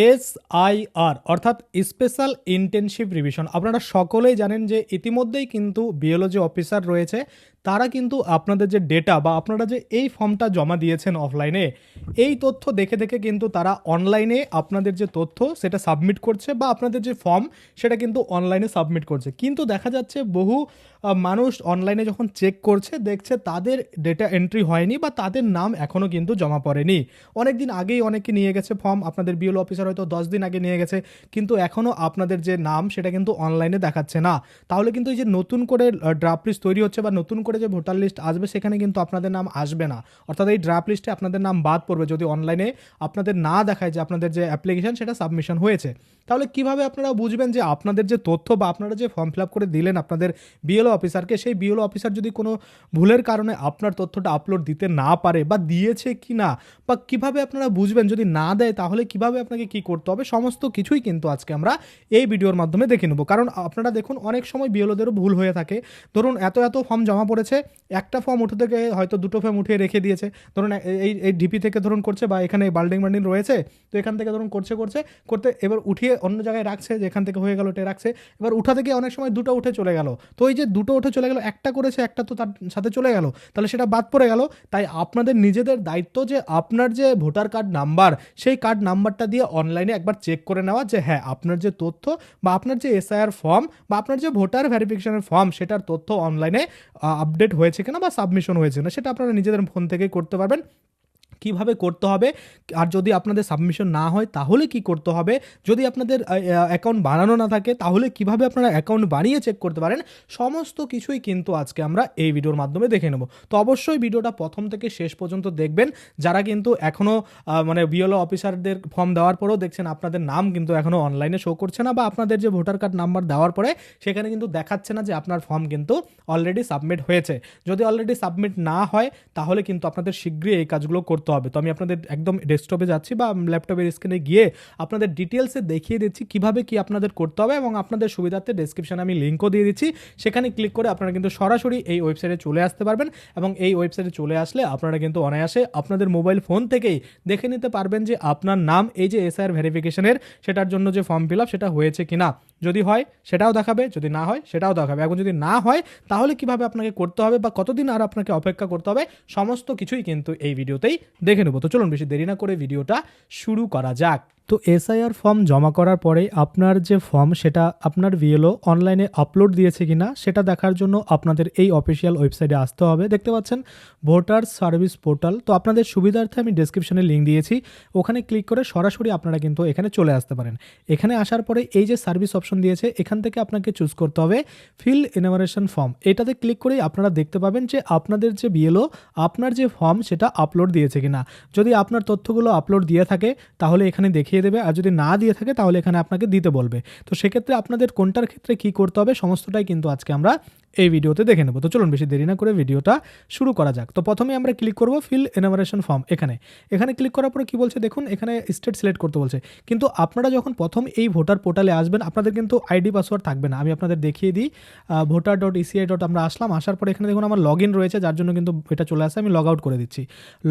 S I R অর্থাৎ special intensive revision. আপনারা সকলেই জানেন যে ইতিমধ্যেই কিন্তু বিওলজি অফিসার রয়েছে তারা কিন্তু আপনাদের যে ডেটা বা আপনারা যে এই ফর্মটা জমা দিয়েছেন অফলাইনে এই তথ্য দেখে দেখে কিন্তু তারা অনলাইনে আপনাদের যে তথ্য সেটা সাবমিট করছে বা আপনাদের যে ফর্ম সেটা কিন্তু অনলাইনে সাবমিট করছে। কিন্তু দেখা যাচ্ছে বহু মানুষ অনলাইনে যখন চেক করছে, দেখছে তাদের ডেটা এন্ট্রি হয়নি বা তাদের নাম এখনও কিন্তু জমা পড়েনি। অনেক দিন আগেই অনেকে নিয়ে গেছে ফর্ম আপনাদের বিএল অফিসার হয়তো দশ দিন আগে নিয়ে গেছে, কিন্তু এখনও আপনাদের যে নাম সেটা কিন্তু অনলাইনে দেখাচ্ছে না। তাহলে কিন্তু এই যে নতুন করে ড্রাফট লিস্ট তৈরি হচ্ছে বা নতুন করে যে ভোটার লিস্ট আসবে, সেখানে কিন্তু আপনাদের নাম আসবে না। অর্থাৎ এই ড্রাফট লিস্টে আপনাদের নাম বাদ পড়বে। যদি অনলাইনে আপনাদের না দেখায় যে আপনাদের যে অ্যাপ্লিকেশন সেটা সাবমিশন হয়েছে। তাহলে কীভাবে আপনারা বুঝবেন যে আপনাদের যে তথ্য বা আপনারা যে ফর্ম ফিল করে দিলেন আপনাদের বিএলও অফিসারকে সেই বিএলও অফিসার যদি কোনো ভুলের কারণে আপনার তথ্যটা আপলোড দিতে না পারে বা দিয়েছে কি না, বা কীভাবে আপনারা বুঝবেন যদি না দেয় তাহলে কীভাবে আপনাকে কি করতে হবে, সমস্ত কিছুই কিন্তু আজকে আমরা এই ভিডিওর মাধ্যমে দেখে নেব। কারণ আপনারা দেখুন অনেক সময় বিএলওদেরও ভুল হয়ে থাকে। ধরুন এত এত ফর্ম জমা পড়েছে, একটা ফর্ম উঠে থেকে হয়তো দুটো ফর্ম উঠিয়ে রেখে দিয়েছে। ধরুন এই এই ডিপি থেকে ধরুন করছে বা এখানে বাল্ডিং বান্ডিং রয়েছে, তো এখান থেকে ধরুন করছে করছে, করতে এবার উঠিয়ে অন্য জায়গায় রাখছে, যেখান থেকে হয়ে গেল ওটা রাখছে। এবার উঠা থেকে অনেক সময় দুটো উঠে চলে গেল। তো এই যে দুটো উঠে চলে গেল, একটা করেছে, একটা তো তার সাথে চলে গেল। তাহলে সেটা বাদ পড়ে গেল। তাই আপনাদের নিজেদের দায়িত্ব যে আপনার যে ভোটার কার্ড নাম্বার, সেই কার্ড নাম্বারটা দিয়ে অনলাইনে একবার চেক করে নেওয়া যে হ্যাঁ আপনার যে তথ্য বা আপনার যে এসআইআর ফর্ম বা আপনার যে ভোটার ভেরিফিকেশনের ফর্ম, সেটার তথ্য অনলাইনে আপডেট হয়েছে কিনা বা সাবমিশন হয়েছে কিনা, সেটা আপনারা নিজেদের ফোন থেকেই করতে পারবেন। কীভাবে করতে হবে, আর যদি আপনাদের সাবমিশন না হয় তাহলে কি করতে হবে? যদি আপনাদের অ্যাকাউন্ট বানানো না থাকে তাহলে কীভাবে আপনারা অ্যাকাউন্ট বানিয়ে চেক করতে পারেন? সমস্ত কিছুই কিন্তু আজকে আমরা এই ভিডিওর মাধ্যমে দেখে নেব। তো অবশ্যই ভিডিওটা প্রথম থেকে শেষ পর্যন্ত দেখবেন। যারা কিন্তু এখনও মানে বিএলও অফিসারদের ফর্ম দেওয়ার পরেও দেখছেন আপনাদের নাম কিন্তু এখনও অনলাইনে শো করছে না বা আপনাদের যে ভোটার কার্ড নাম্বার দেওয়ার পরে সেখানে কিন্তু দেখাচ্ছে না যে আপনার ফর্ম কিন্তু অলরেডি সাবমিট হয়েছে। যদি অলরেডি সাবমিট না হয় তাহলে কিন্তু আপনাদের শীঘ্রই এই কাজগুলো করতে হবে। তো আমি আপনাদের একদম ডেস্কটপে যাচ্ছি বা ল্যাপটপের স্ক্রিনে গিয়ে আপনাদের ডিটেলসে দেখিয়ে দিচ্ছি কীভাবে কি আপনাদের করতে হবে এবং আপনাদের সুবিধার্থে ডেসক্রিপশনে আমি লিঙ্কও দিয়ে দিচ্ছি। সেখানে ক্লিক করে আপনারা কিন্তু সরাসরি এই ওয়েবসাইটে চলে আসতে পারবেন এবং এই ওয়েবসাইটে চলে আসলে আপনারা কিন্তু অনায়াসে আপনাদের মোবাইল ফোন থেকেই দেখে নিতে পারবেন যে আপনার নাম, এই যে এসআইআর ভেরিফিকেশনের সেটার জন্য যে ফর্ম ফিল সেটা হয়েছে কি না যদি হয়, সেটাও দেখাবে, যদি না হয়, সেটাও দেখাবে। এখন যদি না হয়, তাহলে কীভাবে আপনাকে করতে হবে বা কতদিন আর আপনাকে অপেক্ষা করতে হবে, সমস্ত কিছুই কিন্তু এই ভিডিওতেই দেখে নেব। তো চলুন বেশি দেরি না করে ভিডিওটা শুরু করা যাক। তো এসআইআর ফর্ম জমা করার পরে আপনার যে ফর্ম, সেটা আপনার বিএলও অনলাইনে আপলোড দিয়েছে কিনা, সেটা দেখার জন্য আপনাদের এই অফিসিয়াল ওয়েবসাইটে আসতে হবে। দেখতে পাচ্ছেন, ভোটার সার্ভিস পোর্টাল। তো আপনাদের সুবিধার্থে আমি ডেসক্রিপশনে লিঙ্ক দিয়েছি। ওখানে ক্লিক করে সরাসরি আপনারা কিন্তু এখানে চলে আসতে পারেন। এখানে আসার পরে এই যে সার্ভিস অপশন দিয়েছে, এখান থেকে আপনাকে চুজ করতে হবে ফিল ইনোভারেশন ফর্ম। এটাতে ক্লিক করেই আপনারা দেখতে পাবেন যে আপনাদের যে বিএলও আপনার যে ফর্ম, সেটা আপলোড দিয়েছে কিনা। যদি আপনার তথ্যগুলো আপলোড দিয়ে থাকে, তাহলে এখানে দেখিয়ে দেবে আর যদি না দিয়ে থাকে তাহলে এখানে আপনাকে দিতে বলবে। তো সেক্ষেত্রে আপনাদের কোনটার ক্ষেত্রে কি করতে হবে, সমস্তটাই কিন্তু আজকে আমরা এই ভিডিওতে দেখে নেব। তো চলুন বেশি দেরি না করে ভিডিওটা শুরু করা যাক। তো প্রথমে আমরা ক্লিক করব ফিল এনামারেশন ফর্ম এখানে। এখানে ক্লিক করার পরে কি বলছে? দেখুন, এখানে স্টেট সিলেক্ট করতে বলছে। কিন্তু আপনারা যখন প্রথম এই ভোটার পোর্টালে আসবেন, আপনাদের কিন্তু আইডি পাসওয়ার্ড থাকবে না। আমি আপনাদের দেখিয়ে দিই। ভোটার ডট ইসিআই ডট আমরা আসলাম। আসার পরে এখানে দেখুন আমার লগ ইন রয়েছে, যার জন্য কিন্তু এটা চলে আসে। আমি লগ আউট করে দিচ্ছি।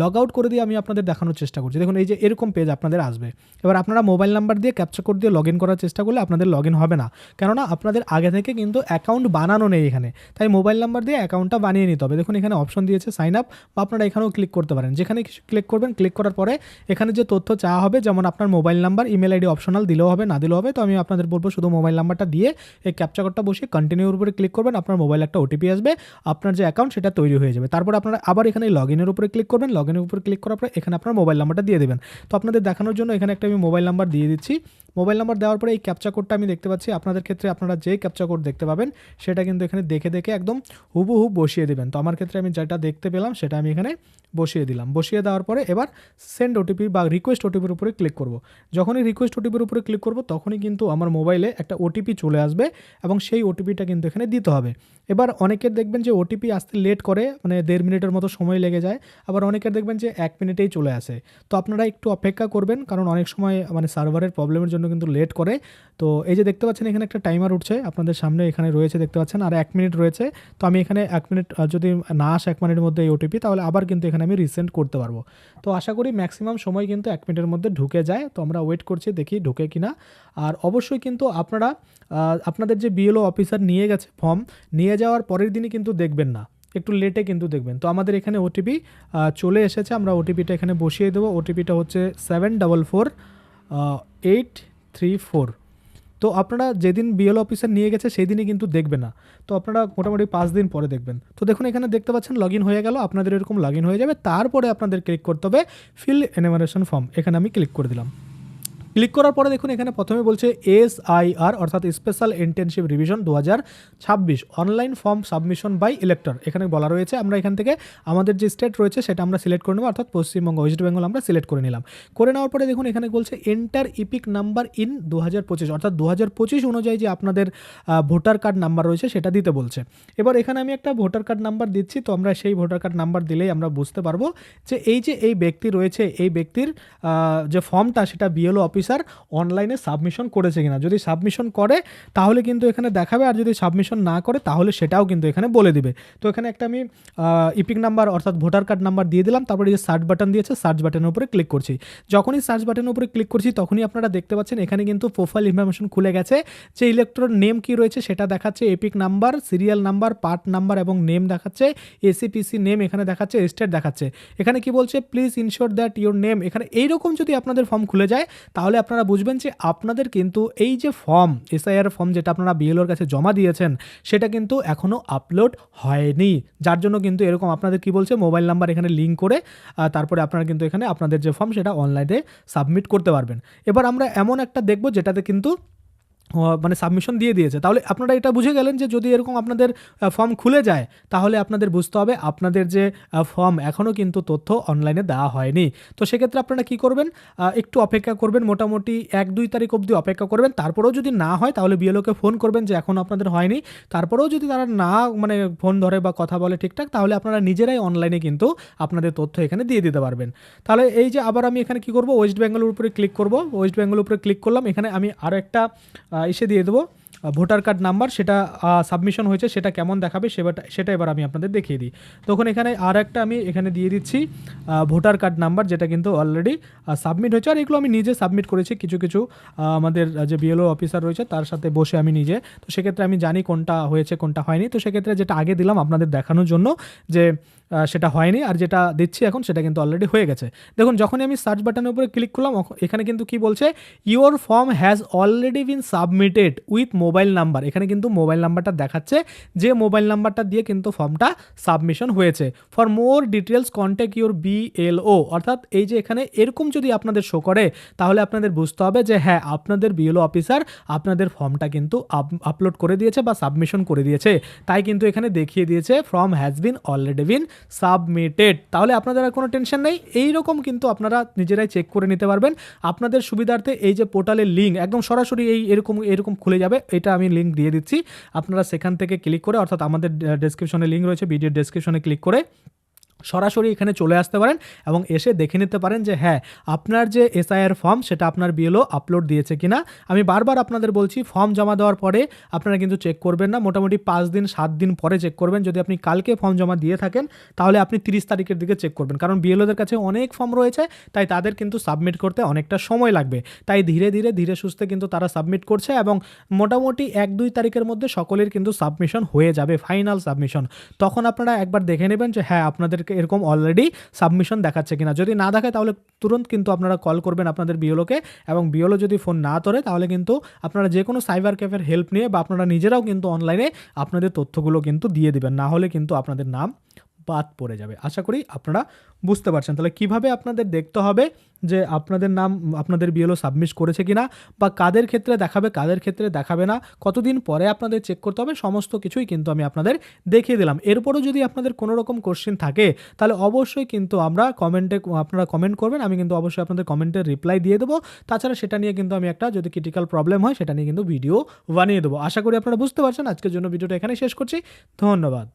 লগ আউট করে দিয়ে আমি আপনাদের দেখানোর চেষ্টা করছি। দেখুন, এই যে এরকম পেজ আপনাদের আসবে। এবার আপনারা মোবাইল নাম্বার দিয়ে ক্যাপচার কোড দিয়ে লগ ইন করার চেষ্টা করলে আপনাদের লগ ইন হবে না। কেননা আপনাদের আগে থেকে কিন্তু অ্যাকাউন্ট বানানো নেই এখানে। তাই মোবাইল নাম্বার দিয়ে অ্যাকাউন্টটা বানিয়ে নিতে হবে। দেখুন, এখানে অপশন দিয়েছে সাইন আপ বা আপনারা এখানেও ক্লিক করতে পারেন। যেখানে ক্লিক করবেন ক্লিক করার পরে এখানে যে তথ্য চাওয়া হবে, যেমন আপনার mobile number email ID optional দিলেও হবে, না দিলেও হবে, তো আমি আপনাদের বলব শুধু মোবাইল নাম্বারটা দিয়ে এই ক্যাপচা কোডটা বসে কন্টিনিউর উপরে ক্লিক করবেন, আপনার মোবাইল একটা ওটিপি আসবে, আপনার যে অ্যাকাউন্ট সেটা তৈরি হয়ে যাবে। তারপর আপনারা আবার এখানে লগ ইনের উপরে ক্লিক করবেন লগ ইনের উপরে ক্লিক করার পরে এখানে আপনার মোবাইল নাম্বারটা দিয়ে দেবেন। তো আপনাদের দেখানোর জন্য এখানে একটা আমি মোবাইল নাম্বার দিয়ে দিচ্ছি। মোবাইল নাম্বার দেওয়ার পরে এই ক্যাপচা কোডটা আমি দেখতে পাচ্ছি। আপনাদের ক্ষেত্রে আপনারা যে ক্যাপচা কোড দেখতে পাবেন, সেটা কিন্তু এখানে দেখে দেখে দেখে একদম হুবহু বসিয়ে দেবেন। তো আমার ক্ষেত্রে আমি যেটা দেখতে পেলাম সেটা আমি এখানে বসিয়ে দিলাম। বসিয়ে দেওয়ার পরে এবার সেন্ড ওটিপি বা রিকোয়েস্ট ওটিপির উপরে ক্লিক করব। যখনই রিকোয়েস্ট ওটিপির উপরে ক্লিক করব, তখনই কিন্তু আমার মোবাইলে একটা ওটিপি চলে আসবে এবং সেই ওটিপিটা কিন্তু এখানে দিতে হবে। এবার অনেকের দেখবেন যে ওটিপি আসতে লেট করে মানে দেড় মিনিটের মতো সময় লেগে যায়। আবার অনেকের দেখবেন যে এক মিনিটেই চলে আসে। তো আপনারা একটু অপেক্ষা করবেন, কারণ অনেক সময় মানে সার্ভারের প্রবলেমের জন্য কিন্তু লেট করে। তো এই যে দেখতে পাচ্ছেন এখানে একটা টাইমার উঠছে, আপনাদের সামনে এখানে রয়েছে দেখতে পাচ্ছেন। আর এক মিনিট রয়েছে। তো আমি এখানে এক মিনিট যদি না আসে এক মিনিটের মধ্যে এই ওটিপি তাহলে আবার কিন্তু এখানে আমি রিসেন্ট করতে পারব। তো আশা করি ম্যাক্সিমাম সময় কিন্তু এক মিনিটের মধ্যে ঢুকে যায়। তো আমরা ওয়েট করছি, দেখি ঢুকে কিনা। আর অবশ্যই কিন্তু আপনারা আপনাদের যে বিএলও অফিসার নিয়ে গেছে ফর্ম নিয়ে যাওয়ার পরের দিনই কিন্তু দেখবেন না। একটু লেটে কিন্তু দেখবেন। তো আমাদের এখানে ওটিপি চলে এসেছে। আমরা ওটিপিটা এখানে বসিয়ে দেবো। ওটিপিটা হচ্ছে seven double four eight three four তো আপনারা যেদিন বিএল অফিসার নিয়ে গেছে সেই দিনই কিন্তু দেখবে না। তো আপনারা মোটামুটি পাঁচ দিন পরে দেখবেন। তো দেখুন, এখানে দেখতে পাচ্ছেন লগ হয়ে গেল, আপনাদের এরকম লগ হয়ে যাবে। তারপরে আপনাদের ক্লিক করতে হবে ফিল এনিমারেশন ফর্ম এখানে আমি ক্লিক করে দিলাম। ক্লিক করার পরে দেখুন, এখানে প্রথমে বলছে এস আই আর অর্থাৎ স্পেশাল ইন্টেনসিভ রিভিশন দু হাজার ছাব্বিশ, online form submission by elector. এখানে বলা রয়েছে, আমরা এখান থেকে আমাদের যে স্টেট রয়েছে, সেটা আমরা সিলেক্ট করে নেব, অর্থাৎ পশ্চিমবঙ্গ, ওয়েস্ট বেঙ্গল আমরা সিলেক্ট করে নিলাম। করে নেওয়ার পরে দেখুন, এখানে বলছে এন্টার ইপিক নাম্বার ইন দু হাজার পঁচিশ, অর্থাৎ দু হাজার পঁচিশ অনুযায়ী যে আপনাদের ভোটার কার্ড নাম্বার রয়েছে, সেটা দিতে বলছে। এবার এখানে আমি একটা ভোটার কার্ড নাম্বার দিচ্ছি, তো আমরা সেই ভোটার কার্ড নাম্বার দিলেই আমরা বুঝতে পারব যে এই যে এই ব্যক্তি রয়েছে, এই ব্যক্তির যে ফর্মটা, সেটা বিএলও অফিসার অনলাইনে সাবমিশন করেছে কিনা। যদি সাবমিশন করে, তাহলে কিন্তু এখানে দেখাবে, আর যদি সাবমিশন না করে, তাহলে সেটাও কিন্তু এখানে বলে দিবে। তো এখানে একটা আমি ইপিক নাম্বার অর্থাৎ ভোটার কার্ড নাম্বার দিয়ে দিলাম, তারপরে যে সার্চ বাটন দিয়েছে সার্চ বাটনের উপরে ক্লিক করছি। যখনই সার্চ বাটনের উপরে ক্লিক করছি, তখনই আপনারা দেখতে পাচ্ছেন এখানে কিন্তু প্রোফাইল ইনফরমেশন খুলে গেছে। যে ইলেকট্রন নেম কি রয়েছে, সেটা দেখাচ্ছে EPIC number serial number part number এবং নেম দেখাচ্ছে এসিপিসি নেম এখানে দেখাচ্ছে স্টেট দেখাচ্ছে। এখানে কি বলছে please ensure that your name এখানে এইরকম যদি আপনাদের ফর্ম খুলে যায়, তাহলে আপনারা বুঝবেন যে আপনাদের কিন্তু এই যে ফর্ম এসআইআর ফর্ম যেটা আপনারা বিএলওর কাছে জমা দিয়েছেন, সেটা কিন্তু এখনও আপলোড হয়নি। যার জন্য কিন্তু এরকম আপনাদের কি বলছে মোবাইল নাম্বার এখানে লিঙ্ক করে তারপরে আপনারা কিন্তু এখানে আপনাদের যে ফর্ম সেটা অনলাইনে সাবমিট করতে পারবেন। এবার আমরা এমন একটা দেখব যেটাতে কিন্তু মানে সাবমিশন দিয়ে দিয়েছে। তাহলে আপনারা এটা বুঝে গেলেন যে যদি এরকম আপনাদের ফর্ম খুলে যায়, তাহলে আপনাদের বুঝতে হবে আপনাদের যে ফর্ম এখনও কিন্তু তথ্য অনলাইনে দেওয়া হয়নি। তো সেক্ষেত্রে আপনারা কি করবেন? একটু অপেক্ষা করবেন, মোটামুটি এক, দুই তারিখ অবধি অপেক্ষা করবেন। তারপরেও যদি না হয়, তাহলে বিএলওকে ফোন করবেন যে এখন আপনাদের হয়নি। তারপরেও যদি তারা না মানে ফোন ধরে বা কথা বলে ঠিকঠাক, তাহলে আপনারা নিজেরাই অনলাইনে কিন্তু আপনাদের তথ্য এখানে দিয়ে দিতে পারবেন। তাহলে এই যে আবার আমি এখানে কি করব? ওয়েস্ট বেঙ্গলের উপরে ক্লিক করব। ওয়েস্ট বেঙ্গলের উপরে ক্লিক করলাম। এখানে আমি আরও একটা ইসে দিয়ে দেবো। ভোটার কার্ড নাম্বার সেটা সাবমিশন হয়েছে, সেটা কেমন দেখাবে সেটা সেটা এবার আমি আপনাদের দেখিয়ে দিই। তখন এখানে আর একটা আমি এখানে দিয়ে দিচ্ছি ভোটার কার্ড নাম্বার, যেটা কিন্তু অলরেডি সাবমিট হয়েছে। আর এগুলো আমি নিজে সাবমিট করেছি, কিছু কিছু আমাদের যে বিএলও অফিসার রয়েছে, তার সাথে বসে আমি নিজে। তো সেক্ষেত্রে আমি জানি কোনটা হয়েছে, কোনটা হয়নি। তো সেক্ষেত্রে যেটা আগে দিলাম আপনাদের দেখানোর জন্য, যে সেটা হয়নি, আর যেটা দিচ্ছি এখন, সেটা কিন্তু অলরেডি হয়ে গেছে। দেখুন, যখনই আমি সার্চ বাটনের উপরে ক্লিক করলাম এখানে কিন্তু কি বলছে your form has already been submitted with mobile number. এখানে কিন্তু মোবাইল নাম্বারটা দেখাচ্ছে যে মোবাইল নাম্বারটা দিয়ে কিন্তু ফর্মটা সাবমিশন হয়েছে। For more details contact your BLO অর্থাৎ এই যে এখানে এরকম যদি আপনাদের শো করে, তাহলে আপনাদের বুঝতে হবে যে হ্যাঁ আপনাদের বিএলও অফিসার আপনাদের ফর্মটা কিন্তু আপলোড করে দিয়েছে বা সাবমিশন করে দিয়েছে। তাই কিন্তু এখানে দেখিয়ে দিয়েছে, form has been already been submitted তাহলে আপনাদের আর কোনো টেনশন নেই। এইরকম কিন্তু আপনারা নিজেরাই চেক করে নিতে পারবেন। আপনাদের সুবিধার্থে এই যে পোর্টালের লিঙ্ক, একদম সরাসরি এই এরকম এরকম খুলে যাবে এটা আমি লিঙ্ক দিয়ে দিচ্ছি। আপনারা সেখান থেকে ক্লিক করে, অর্থাৎ আমাদের ডেসক্রিপশনে লিঙ্ক রয়েছে ভিডিও ডেসক্রিপশনে ক্লিক করে সরাসরি এখানে চলে আসতে পারেন এবং এসে দেখে নিতে পারেন যে হ্যাঁ আপনার যে এসআইআর ফর্ম সেটা আপনার বিএলও আপলোড দিয়েছে কিনা। আমি বারবার আপনাদের বলছি ফর্ম জমা দেওয়ার পরে আপনারা কিন্তু চেক করবেন না। মোটামুটি পাঁচ দিন, সাত দিন পরে চেক করবেন। যদি আপনি কালকে ফর্ম জমা দিয়ে থাকেন, তাহলে আপনি তিরিশ তারিখের দিকে চেক করবেন। কারণ বিএলওদের কাছে অনেক ফর্ম রয়েছে, তাই তাদের কিন্তু সাবমিট করতে অনেকটা সময় লাগবে। তাই ধীরে ধীরে ধীরে সুস্থে কিন্তু তারা সাবমিট করছে এবং মোটামুটি এক, দুই তারিখের মধ্যে সকলের কিন্তু সাবমিশন হয়ে যাবে ফাইনাল সাবমিশন তখন আপনারা একবার দেখে নেবেন যে হ্যাঁ আপনাদেরকে এরকম অলরেডি সাবমিশন দেখাচ্ছে কিনা। যদি না দেখায়, তাহলে তুরন্ত কিন্তু আপনারা কল করবেন আপনাদের বিওলোকে এবং বিওলো যদি ফোন না ধরে, তাহলে কিন্তু আপনারা যে কোনো সাইবার ক্যাফের হেল্প নিয়ে বা আপনারা নিজেরাও কিন্তু অনলাইনে আপনাদের তথ্যগুলো কিন্তু দিয়ে দেবেন। না হলে কিন্তু আপনাদের নাম বাদ পড়ে যাবে। আশা করি আপনারা বুঝতে পারছেন। তাহলে কীভাবে আপনাদের দেখতে হবে যে আপনাদের নাম, আপনাদের বিএলও সাবমিট করেছে কিনা বা কাদের ক্ষেত্রে দেখাবে, কাদের ক্ষেত্রে দেখাবে না, কতদিন পরে আপনাদের চেক করতে হবে, সমস্ত কিছুই কিন্তু আমি আপনাদের দেখিয়ে দিলাম। এরপরও যদি আপনাদের কোনো রকম কোশ্চেন থাকে, তাহলে অবশ্যই কিন্তু আমরা কমেন্টে আপনারা কমেন্ট করবেন, আমি কিন্তু অবশ্যই আপনাদের কমেন্টের রিপ্লাই দিয়ে দেবো। তাছাড়া সেটা নিয়ে কিন্তু আমি একটা যদি ক্রিটিক্যাল প্রবলেম হয়, সেটা নিয়ে কিন্তু ভিডিও বানিয়ে দেবো। আশা করি আপনারা বুঝতে পারছেন। আজকের জন্য ভিডিওটা এখানে শেষ করছি। ধন্যবাদ।